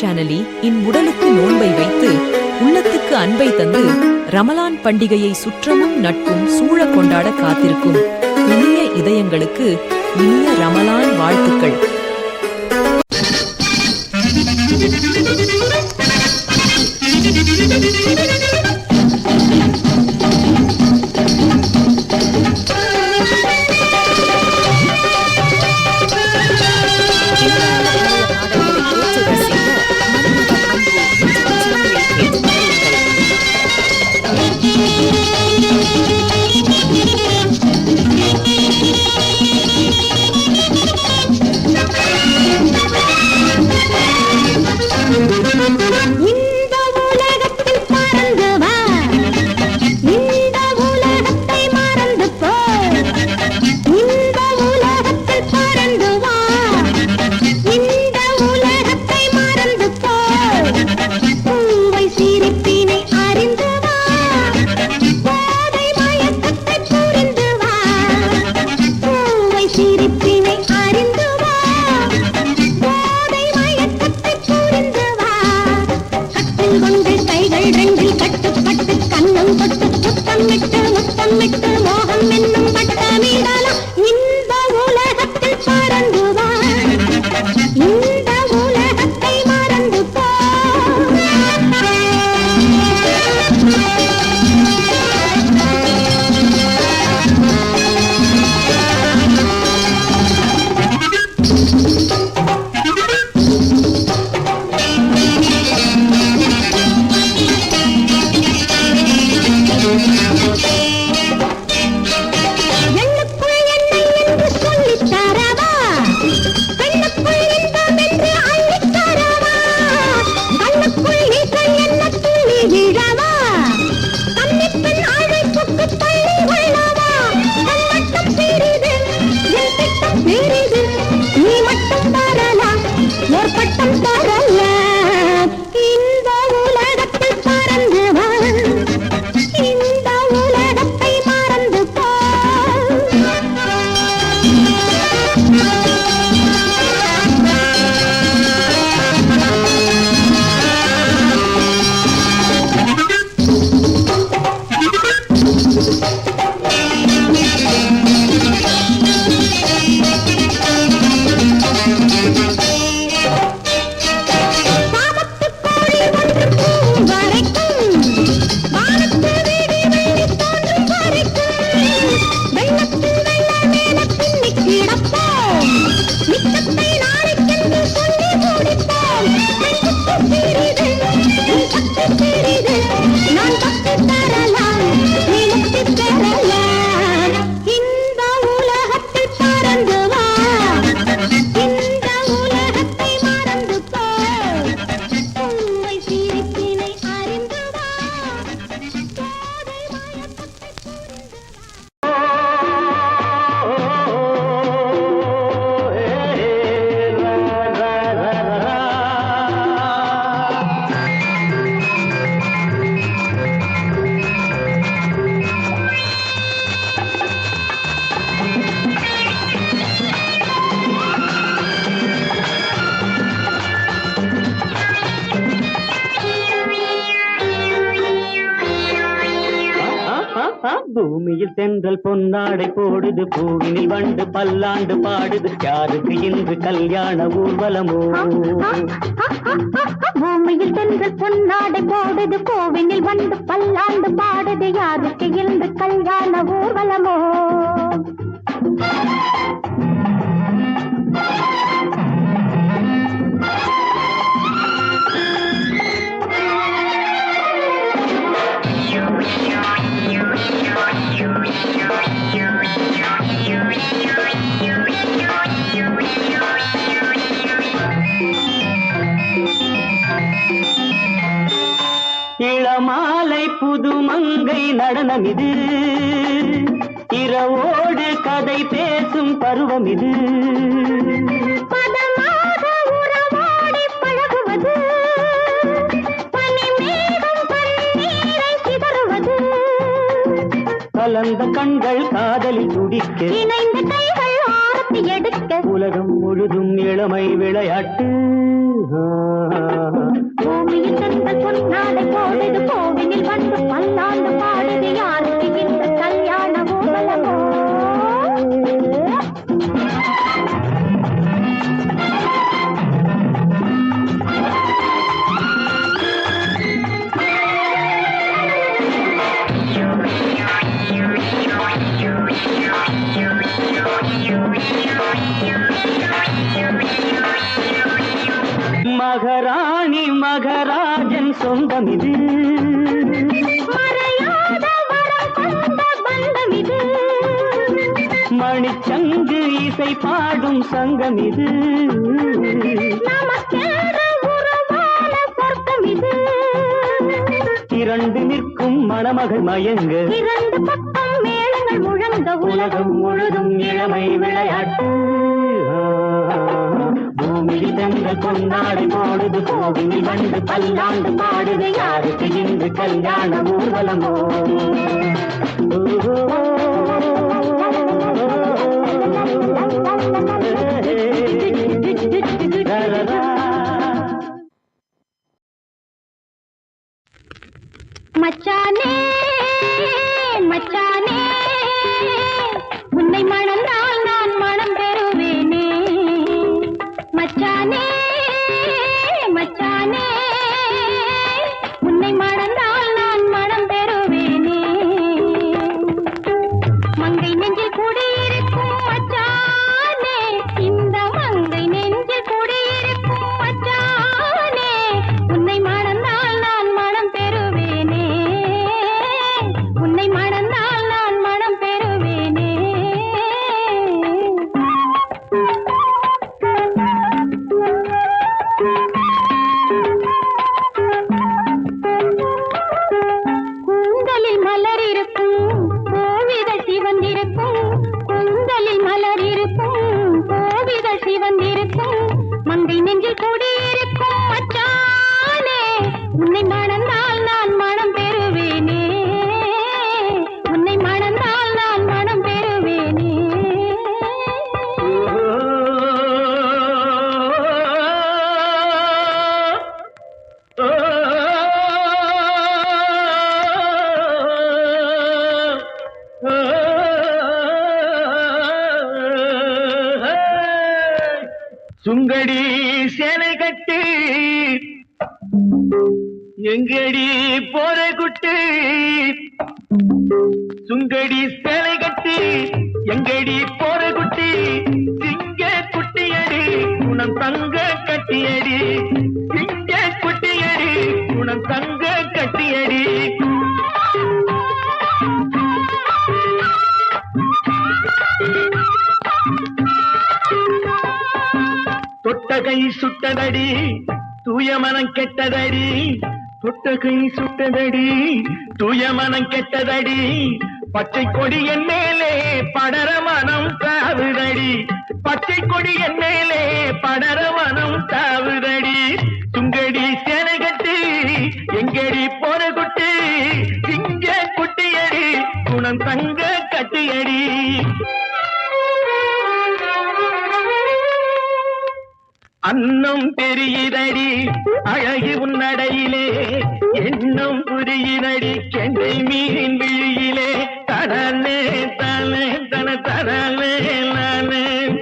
சேனலி இன் உடலுக்கு நோன்பை வைத்து உள்ளத்துக்கு அன்பை தந்து ரமலான் பண்டிகையை சுற்றமும் நட்பும் சூழ கொண்டாட காத்திருக்கும் இனிய இதயங்களுக்கு இனிய ரமலான் வாழ்த்துக்கள் Thank. Música பூமியில் தென்றல் பொன்னாடை போடுது பூவினில் வண்டு பல்லாண்டு பாடுது. யாருக்கு இன்று கல்யாண ஊர்வலமோ? பூமியில் தென்றல் பொன்னாடை போடுது பூவினில் வண்டு பல்லாண்டு பாடுது. யாருக்கு நடனம் இது. இரவோடு கதை பேசும் பருவம் இது. கலந்த கண்கள் காதலி துடிக்க. இணைந்த கைகள் ஆரத்தி எடுக்க. உலகம் முழுதும் இளமை விளையாட்டு. பூமியில் தந்த பொன்னாடை போடுது இசை பாடும் சங்கம் இது. இரண்டு நிற்கும் மணமகள் மயங்க. இரண்டு பக்கம் மேளங்கள் முழங்க உலகம் முழுதும் இளமை விளையாட்டு. பூமியில் சென்ற கொண்டாடி போடுது கோவிலில் வந்து பல்லாண்டு பாடுது. யாருக்கு இன்று கல்யாண ஊர்வலமோ? मचाने சுங்கடி சேலை கட்டி எங்கடி போற குட்டி சுங்கடி சேலை கட்டி எங்கடி போற குட்டி சிங்க குட்டியடி குணம் தங்க கட்டியடி. சிங்க குட்டியடி குணம் தங்க கட்டியடி. தொட்டகை சுட்டதடி தூய மனம் கெட்டதடி தொட்டகை சுட்டதடி தூய மனம் கெட்டதடி பச்சை கொடி என் மேலே படர மனம் தாவுதடி பச்சை கொடி என் மேலே படர மனம் தாவுதடி சுங்கடி சேனை கட்டி எங்கடி அன்னம் பெரியதடி அழகி உன்னடையிலே. எண்ணம் புரியுதடி கெண்டை மீன் விழியிலே. தடலே தானே தன தடலே நானே.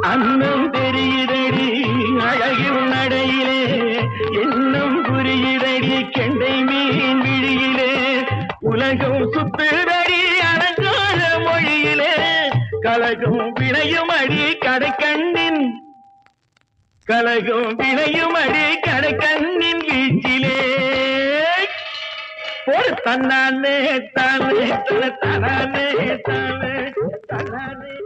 அன்னம் பெரியதடி அழகி உன்னடையிலே. எண்ணம் புரியுதடி கெண்டை மீன் விழியிலே. உலகம் சுத்துதடி அழகான மொழியிலே. கலகும் விளையும் அடி கடை கண்ணின் கலகும் விளையும் அடி கடைக்கண்ணின் வீச்சிலே. ஒரு தன்னானே தானே தன தனானே தானே தன்னானே